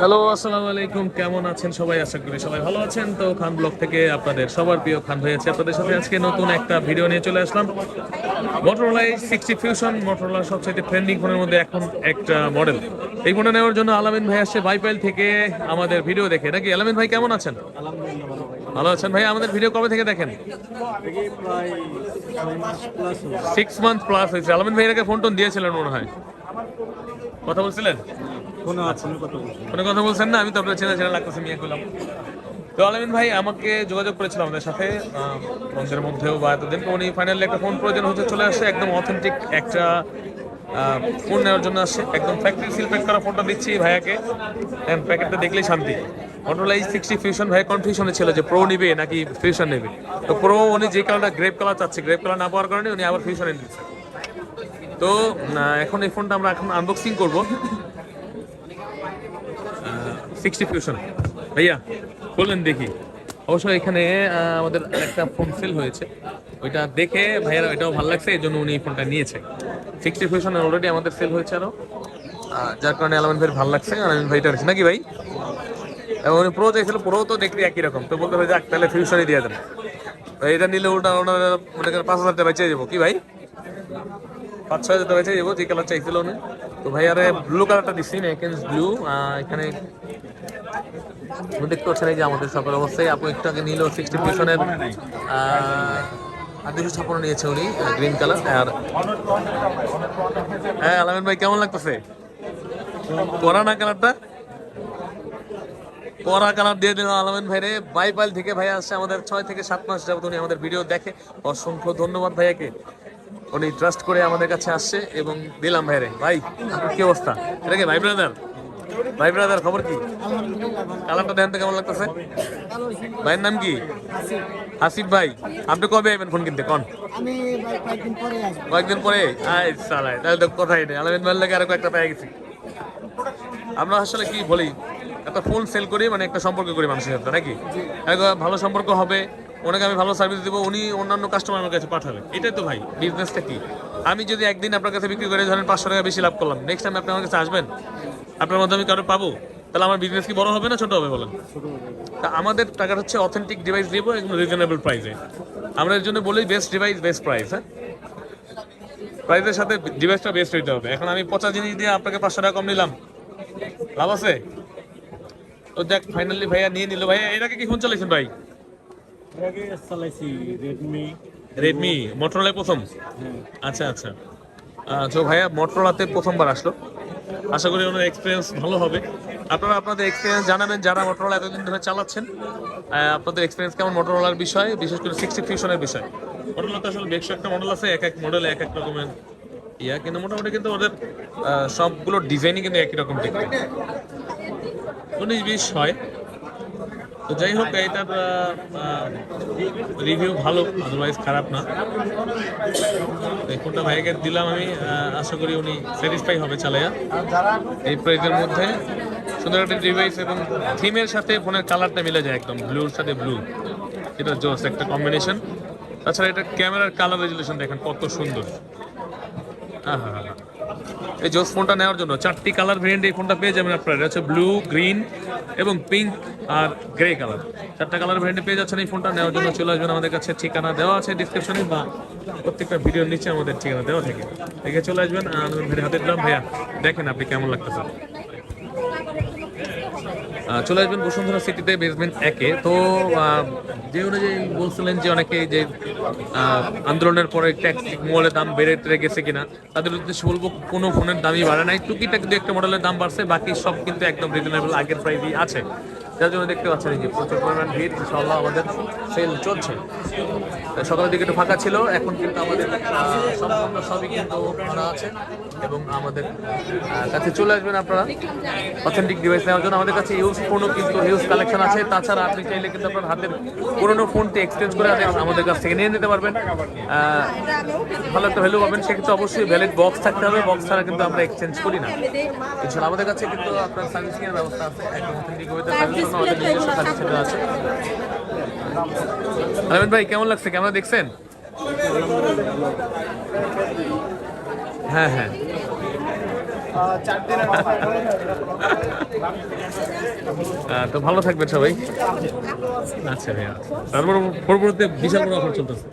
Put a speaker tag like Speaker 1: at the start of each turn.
Speaker 1: Hello আসসালামু আলাইকুম। কেমন আছেন সবাই? আশা করি সবাই ভালো আছেন। তো খান ব্লগ থেকে আপনাদের সবার প্রিয় খান আছে। আপনাদের সাথে আজকে নতুন একটা ভিডিও নিয়ে চলে আসলাম। মোটরোলা সিক্সটি ফিউশন মোটরোলা সবচেয়ে ট্রেন্ডিং ফোনের মধ্যে এখন একটা মডেল এই ফোনটা নেওয়ার জন্য আলামিন ভাই আসছে বাইপাইল থেকে আমাদের ভিডিও দেখে। নাকি? আলামিন ভাই কেমন আছেন? ভালো আছেন ভাই? আমাদের ভিডিও কবে থেকে দেখেন? সিক্স মান্থ প্লাস হয়েছে। আলামিন ভাই এর ফোন টোন দিয়েছিলেন মনে হয়। কথা বলছিলেন? কোনো কথা বলছেন না, আমি তো আপনার চেনা চেনা লাগতেছে মিয়া করলাম তো আলামিন ভাই, আমাকে যোগাযোগ করেছিল আমাদের সাথে বন্ধের মধ্যেও বা এতদিন উনি ফাইনালি একটা ফোন প্রয়োজন হতে চলে আসছে একদম অথেন্টিক একটা ফোন নেওয়ার জন্য আসছে একদম ফ্যাক্টরি সিল প্যাক করা ফোনটা দিচ্ছি ভাইয়াকে। প্যাকেটটা দেখলেই শান্তি। মটোরোলা এই সিক্সটি ফিউশন ভাই কনফিউশনে ছিল যে প্রো নিবে নাকি ফিউশন নেবে। তো প্রো উনি যে কালারটা গ্রেপ কালার চাচ্ছে গ্রেপ কালার না পাওয়ার কারণে উনি আবার ফিউশনে নিচ্ছে তো এখন এই ফোনটা আমরা এখন আনবক্সিং করব। সিক্সটি ফিউশন ভাইয়া বললেন দেখি। অবশ্য এখানে আমাদের একটা ফোন সেল হয়েছে। ওইটা দেখে ভাইয়ার এটাও ভালো লাগছে, এই জন্য উনি ফোনটা নিয়েছে। সিক্সটি ফিউশন অলরেডি আমাদের সেল হয়েছে আরও। যার কারণে আলামিন ভাই ভালো লাগছে, আলামিন ভাইটা আছে নাকি ভাই? এবং উনি প্রো চাইছিল প্রো তো দেখতে একই রকম। তো বলতে হবে, যাক, তাহলে ফিউশনই দিয়ে দেন। এটা নিলে ওটা ওটা মনে করেন পাঁচ হাজার টাকা বেঁচে যাব। কি ভাই? পাঁচ, ছয় হাজার টাকা বেঁচে যাব, যে কালার চাইছিল উনি। তো ভাই আরে ব্লু কালারটা দিচ্ছি মেকেন্স ব্লু এখানে দেখতে পাচ্ছেন এই যে আমাদের শপের অবস্থায়। আপু একটু আগে নিল সিক্সটি পিছনের আর দুশো ছাপ্পান্ন নিয়েছে উনি গ্রিন কালার আর হ্যাঁ আলামিন ভাই, কেমন লাগতেছে? করা না কালারটা করা কালার দিয়ে দিল আলামিন ভাই রে বাইপাল থেকে ভাই আসছে আমাদের ছয় থেকে সাত মাস যাবত উনি আমাদের ভিডিও দেখে। অসংখ্য ধন্যবাদ ভাইয়াকে। উনি ট্রাস্ট করে আমাদের কাছে আসছে এবং দিলাম ভাই রে ভাই কি অবস্থা? এটা কি ভাই ব্রাদার ভাই ব্রাদার খবর কি? কালারটা দেখেন তো কেমন লাগতেছে? ভাইয়ের নাম কি? হাসিফ ভাই। আপনি কবে আইবেন ফোন কিনতে? কন?
Speaker 2: কয়েকদিন পরে
Speaker 1: কয়েকদিন সালাই তাহলে তো কথাই নেই আলামিন ভাইয়ের লাগে আরও কয়েকটা পেয়ে গেছি। আমরা আসলে কি বলি একটা ফোন সেল করি মানে একটা সম্পর্ক করি মানুষের সাথে নাকি? ভালো সম্পর্ক হবে ওনাকে আমি ভালো সার্ভিস দিব উনি অন্যান্য কাস্টমার আমার কাছে পাঠাবে। এটাই তো ভাই বিজনেসটা কি? আমি যদি একদিন আপনার কাছে বিক্রি করে ধরেন পাঁচশো টাকা বেশি লাভ করলাম নেক্সট টাইম আপনি আমার কাছে আসবেন? আপনার মধ্যে আমি কারও পাবো? তাহলে আমার বিজনেস কি বড় হবে না ছোট হবে বলেন? তা আমাদের টাকাটা হচ্ছে অথেন্টিক ডিভাইস দিব একদম রিজনেবল প্রাইসে আমরা এর জন্য বলি বেস্ট ডিভাইস বেস্ট প্রাইস হ্যাঁ? প্রাইসের সাথে ডিভাইসটা বেস্ট হইতে হবে। এখন আমি পচা জিনিস দিয়ে আপনাকে পাঁচশো টাকা কম নিলাম। লাভ আছে? তো দেখ ফাইনালি ভাইয়া নিয়ে নিল। ভাইয়া এর আগে কি ফোন চালাইছেন ভাই?
Speaker 3: চালাইছি রেডমি
Speaker 1: রেডমি মোটরোলায় প্রথম? আচ্ছা আচ্ছা। আহ, তো ভাইয়া মোটরোলাতে প্রথমবার আসলো। আশা করি ওনার এক্সপিরিয়েন্স ভালো হবে। আপনারা আপনাদের এক্সপিরিয়েন্স জানাবেন যারা মোটরওয়ালা এতদিন ধরে চালাচ্ছেন। আপনাদের এক্সপিরিয়েন্স কেমন মোটরোলার বিষয়, বিশেষ করে সিক্সটি ফিউশনের বিষয়? মোটরোলাতে আসলে বেশ একটা মডেল আছে, এক এক মডেল এক এক রকমের ইয়া, কিন্তু মোটামুটি কিন্তু ওদের সবগুলো ডিজাইনই কিন্তু একই রকম দেখতে উনিশ বিশ হয়। তো যাই হোক এটার রিভিউ ভালো আদারওয়াইজ খারাপ না। এই ফোনটা ভাইকে দিলাম আমি আশা করি উনি স্যাটিসফাই হবে চালাইয়া। এই প্রাইজের মধ্যে সুন্দর একটা ডিভাইস এবং থিমের সাথে ফোনের কালারটা মিলে যায় একদম ব্লুর সাথে ব্লু এটা জোস একটা কম্বিনেশন তাছাড়া এটা ক্যামেরার কালার রেজুলেশন দেখেন কত সুন্দর। আহা এই জোস ফোনটা নেওয়ার জন্য চারটি কালার ভেরিয়েন্ট এই ফোনটা পেয়ে যাবেন আপনারা। এটা হচ্ছে ব্লু গ্রিন এবং পিঙ্ক আর গ্রে কালার চারটা কালার ভেরিয়েন্টে পেয়ে যাচ্ছেন এই ফোনটা। নেওয়ার জন্য চলে আসবেন আমাদের কাছে। ঠিকানা দেওয়া আছে ডিসক্রিপশনে বা প্রত্যেকটা ভিডিওর নিচে আমাদের ঠিকানা দেওয়া থাকে। দেখে চলে আসবেন। আর আমাদের ভিডিও হাতে দিলাম ভাইয়া, দেখেন আপনি কেমন লাগতেছে। চলে আসবেন বসুন্ধরা সিটিতে বেসমেন্ট একে। তো যে অনুযায়ী বলছিলেন যে অনেকে যে আন্দোলনের পরে ট্যাক্স মোবাইলের দাম বেড়ে গেছে কিনা, তাদের উদ্দেশ্যে বলব কোনো ফোনের দামই বাড়ে নাই টুকিটাক দু একটা মডেলের দাম বাড়ছে, বাকি সব কিন্তু একদম রিজনেবল আগের প্রাইসই আছে। যার জন্য দেখতে পাচ্ছেন যে প্রচুর পরিমাণ ভিড়, ইনশাআল্লাহ আমাদের সেল চলছে। সকালের দিকে একটু ফাঁকা ছিল, এখন কিন্তু আমাদের সবই কিন্তু ভরা আছে এবং আমাদের কাছে চলে আসবেন আপনারা। অথেন্টিক ডিভাইস নেওয়ার জন্য আমাদের কাছে ইউজ ফোনও কিন্তু হিউজ কালেকশন আছে। তাছাড়া আপনি চাইলে কিন্তু আপনার হাতের পুরোনো ফোনটি এক্সচেঞ্জ করে আমাদের কাছ থেকে নিয়ে নিতে পারবেন। ভালো একটা ভ্যালু পাবেন। সেক্ষেত্রে অবশ্যই ভ্যালিড বক্স থাকতে হবে। বক্স ছাড়া কিন্তু আমরা এক্সচেঞ্জ করি না। এছাড়া আমাদের কাছে কিন্তু আপনার সার্ভিসিং ব্যবস্থা আছে। একদম অথেন্টিক সার্ভিস জন্য আমাদের নিজস্ব সার্ভিস সেন্টার আছে। আলমেন ভাই কেমন লাগছে? ক্যামেরা দেখছেন? হ্যাঁ হ্যাঁ। তো ভালো থাকবেন সবাই। আচ্ছা ভাইয়া। তারপর পরবর্তীতে বিশাল বড় অফার চলতেছে।